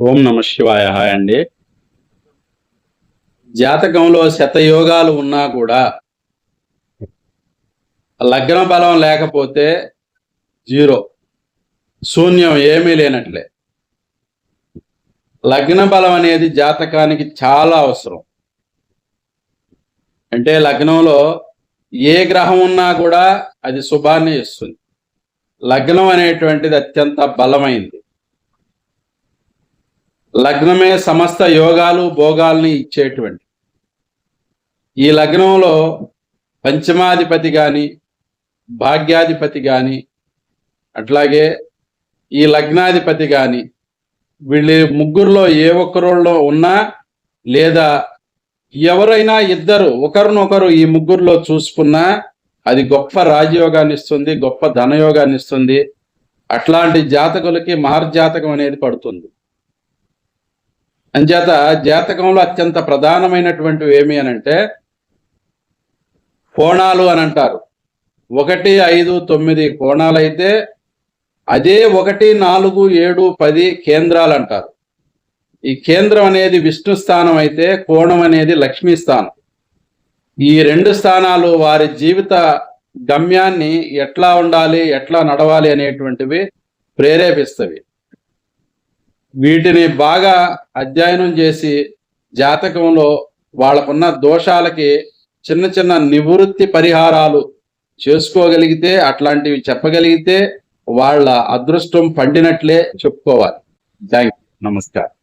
ఓం నమ శివాయ హాయ్ అండి. జాతకంలో శతయోగాలు ఉన్నా కూడా లగ్న బలం లేకపోతే జీరో. శూన్యం ఏమీ లేనట్లే. లగ్న బలం అనేది జాతకానికి చాలా అవసరం. అంటే లగ్నంలో ఏ గ్రహం ఉన్నా కూడా అది శుభాన్ని ఇస్తుంది. లగ్నం అనేటువంటిది అత్యంత బలమైంది. లగ్నమే సమస్త యోగాలు భోగాల్ని ఇచ్చేటువంటి. ఈ లగ్నంలో పంచమాధిపతి కానీ భాగ్యాధిపతి కానీ అట్లాగే ఈ లగ్నాధిపతి కానీ వీళ్ళ ముగ్గురులో ఏ ఒక్కరిలో ఉన్నా లేదా ఎవరైనా ఇద్దరు ఒకరినొకరు ఈ ముగ్గురులో చూసుకున్నా అది గొప్ప రాజయోగాన్ని ఇస్తుంది గొప్ప ధనయోగాన్ని ఇస్తుంది. అట్లాంటి జాతకులకి మహర్జాతకం అనేది పడుతుంది. అంచేత జాతకంలో అత్యంత ప్రధానమైనటువంటివి ఏమి అని అంటే కోణాలు అని అంటారు. ఒకటి ఐదు తొమ్మిది కోణాలు అయితే అదే ఒకటి నాలుగు ఏడు పది కేంద్రాలు అంటారు. ఈ కేంద్రం అనేది విష్ణు స్థానం అయితే కోణం అనేది లక్ష్మీ స్థానం. ఈ రెండు స్థానాలు వారి జీవిత గమ్యాన్ని ఎట్లా ఉండాలి ఎట్లా నడవాలి అనేటువంటివి ప్రేరేపిస్తవి. వీటిని బాగా అధ్యయనం చేసి జాతకంలో వాళ్ళకున్న దోషాలకి చిన్న చిన్న నివృత్తి పరిహారాలు చేసుకోగలిగితే అట్లాంటివి చెప్పగలిగితే వాళ్ళ అదృష్టం పండినట్లే చెప్పుకోవాలి. థ్యాంక్ నమస్కారం.